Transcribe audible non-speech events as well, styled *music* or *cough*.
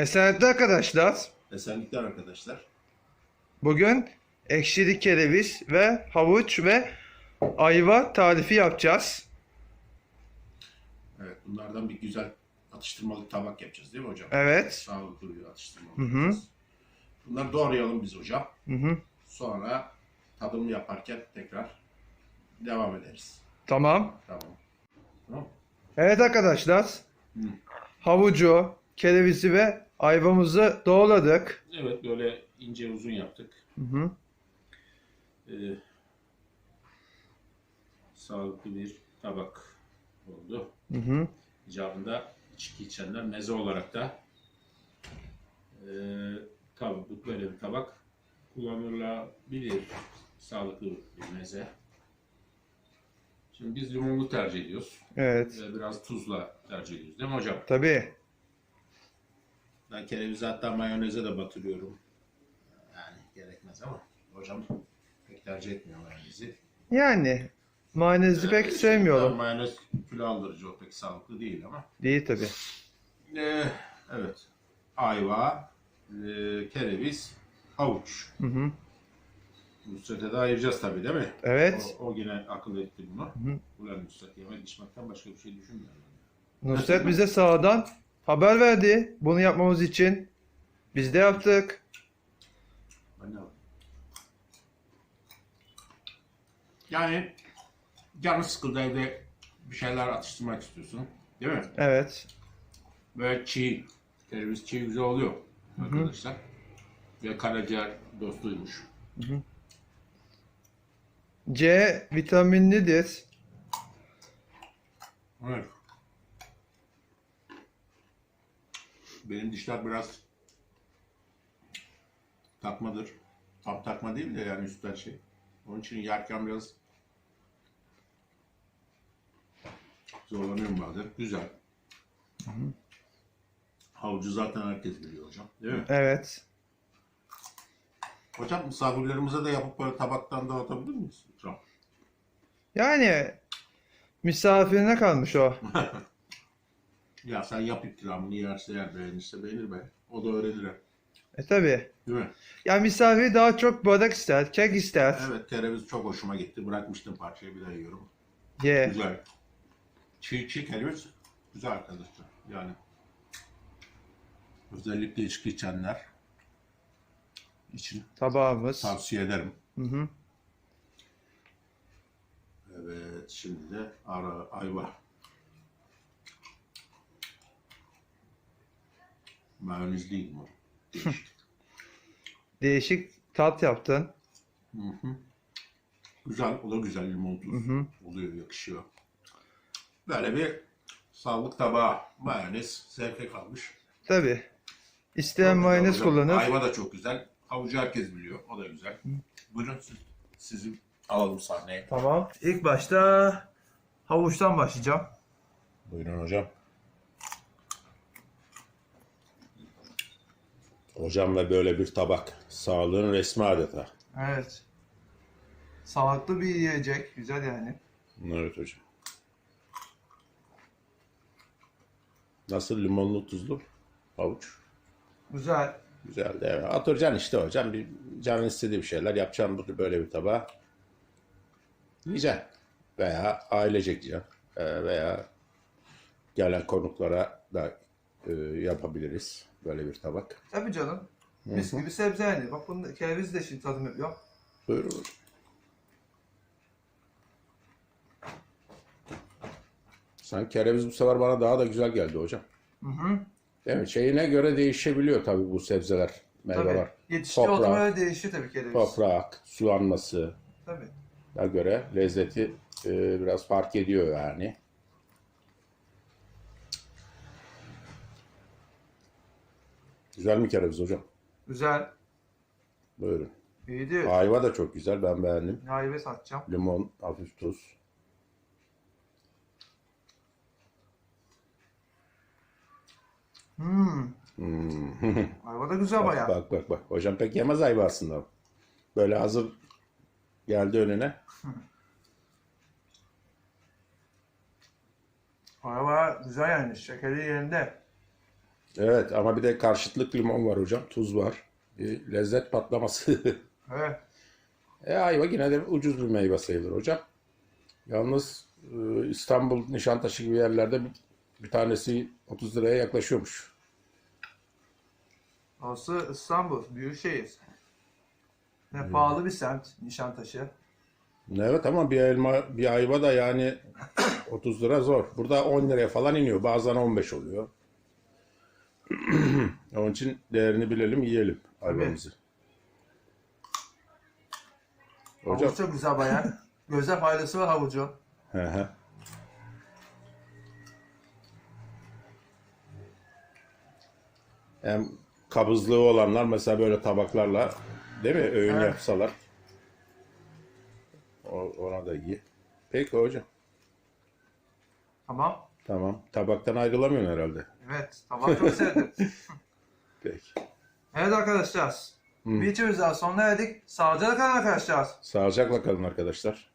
Esenlikli arkadaşlar. Esenlikler arkadaşlar. Bugün ekşili kereviz ve havuç ve ayva tarifi yapacağız. Evet bunlardan bir güzel atıştırmalık tabak yapacağız değil mi hocam? Evet. Sağlıklı bir atıştırmalık Hı hı. yapacağız. Bunları doğrayalım biz hocam. Hı hı. Sonra tadımı yaparken tekrar devam ederiz. Tamam. Tamam. Tamam. Evet arkadaşlar. Hı. Havucu, kerevizi ve ayvamızı doğradık. Evet böyle ince uzun yaptık. Hı hı. Ee, sağlıklı bir tabak oldu. Hı hı. icabında içki içenler meze olarak da e, tabi bu böyle bir tabak kullanılabilir. Sağlıklı bir meze. Şimdi biz limonlu tercih ediyoruz. Evet. Ve biraz tuzla tercih ediyoruz değil mi hocam? Tabii. Ben kerevizi hatta mayoneze de batırıyorum. Yani gerekmez ama hocam pek tercih etmiyor mayonezi. Yani mayonezi pek Ee, sevmiyorum. Mayonez kilo aldırıcı o pek sağlıklı değil ama. Değil tabii. Ee, evet. Ayva, e, kereviz, havuç. Hı hı. Nusret'e de ayıracağız tabii değil mi? Evet. O, o yine akıl etti bunu. hı. Ulan Nusret yemek içmekten başka bir şey düşünmüyor. Nusret bize sağdan haber verdi bunu yapmamız için. Biz de yaptık. Yani canı sıkıldı evde bir şeyler atıştırmak istiyorsun. Değil mi? Evet. Böyle çiğ, kereviz çiğ güzel oluyor arkadaşlar. Ve karaciğer dostuymuş. C vitaminlidir. Evet. Benim dişler biraz takmadır. Tam takma değil de yani üstten şey. Onun için yerken biraz zorlanıyorum bazen. Güzel. Havucu zaten herkes biliyor hocam. Değil mi? Evet. Hocam misafirlerimize de yapıp böyle tabaktan dağıtabilir miyiz? Hocam. Yani misafirine kalmış o. *laughs* Ya sen yap ikramını yerse yer beğenirse beğenir be. O da öğrenir. hep. E tabi. Değil mi? Ya misafir daha çok börek ister, kek ister. Evet kereviz çok hoşuma gitti. Bırakmıştım parçayı bir daha yiyorum. Ye. Güzel. Çiğ çiğ kereviz güzel arkadaşlar. Yani özellikle içki içenler için Tabağımız. tavsiye ederim. Hı hı. Evet şimdi de ara ayva. Mayonez değil mi? Değişik. *laughs* Değişik tat yaptın. Hı hı. Güzel, o da güzel limon tuz Hı hı. oluyor, yakışıyor. Böyle bir sağlık tabağı, mayonez zevke kalmış. Tabi. İsteyen güzel mayonez hocam. kullanır. Ayva da çok güzel. Havucu herkes biliyor, o da güzel. Buyurun siz, sizi alalım sahneye. Tamam. İlk başta havuçtan başlayacağım. Buyurun hocam. Hocam ve böyle bir tabak. Sağlığın resmi adeta. Evet. Sağlıklı bir yiyecek. Güzel yani. Evet hocam. Nasıl limonlu tuzlu havuç? Güzel. Güzel de evet. Oturacaksın işte hocam. Bir canın istediği bir şeyler yapacaksın bu- böyle bir tabağa. Yiyeceksin. Veya ailecek yiyeceksin. Ee, veya gelen konuklara da e, yapabiliriz böyle bir tabak. Tabii canım. Mis gibi sebze yani. Bak bunu kereviz de şimdi tadım yapıyor. Buyurun. Sen kereviz bu sefer bana daha da güzel geldi hocam. Hı hı. Değil mi? Şeyine göre değişebiliyor tabii bu sebzeler, Tabii. meyveler. Yetiştiği Toprak. göre değişiyor tabii kereviz. Toprak, sulanması Tabii. göre lezzeti e, biraz fark ediyor yani. Güzel mi kereviz hocam? Güzel. Buyurun. İyidir. Ayva da çok güzel, ben beğendim. Ayve satacağım. Limon, hafif tuz. Hmm. Hmm. *laughs* Ayva da güzel Bak, bayağı. bak bak bak. Hocam pek yemez ayva aslında. Böyle hazır geldi önüne. Ayva güzel yani. Şekeri yerinde. Evet ama bir de karşıtlık limon var hocam. Tuz var. Bir lezzet patlaması. *laughs* Evet. e ayva yine de ucuz bir meyve sayılır hocam. Yalnız e, İstanbul, Nişantaşı gibi yerlerde bir, bir tanesi 30 liraya yaklaşıyormuş. Orası İstanbul, Büyükşehir. Ne pahalı bir semt Nişantaşı. Evet ama bir elma, bir ayva da yani 30 lira zor. Burada 10 liraya falan iniyor. Bazen 15 oluyor. *clears throat* Onun için değerini bilelim, yiyelim ayvamızı. Hocam, Havuç çok güzel bayağı. Göze faydası var havucun. Hı hı. Hem kabızlığı olanlar mesela böyle tabaklarla değil mi öğün Evet. yapsalar. O, ona da iyi. Peki hocam. Tamam. Tamam. Tabaktan ayrılamıyorsun herhalde. Evet. Tamam çok sevdim. *laughs* Peki. evet arkadaşlar. Videomuzdan sonuna erdik. Sağlıcakla kalın arkadaşlar. Sağlıcakla kalın arkadaşlar.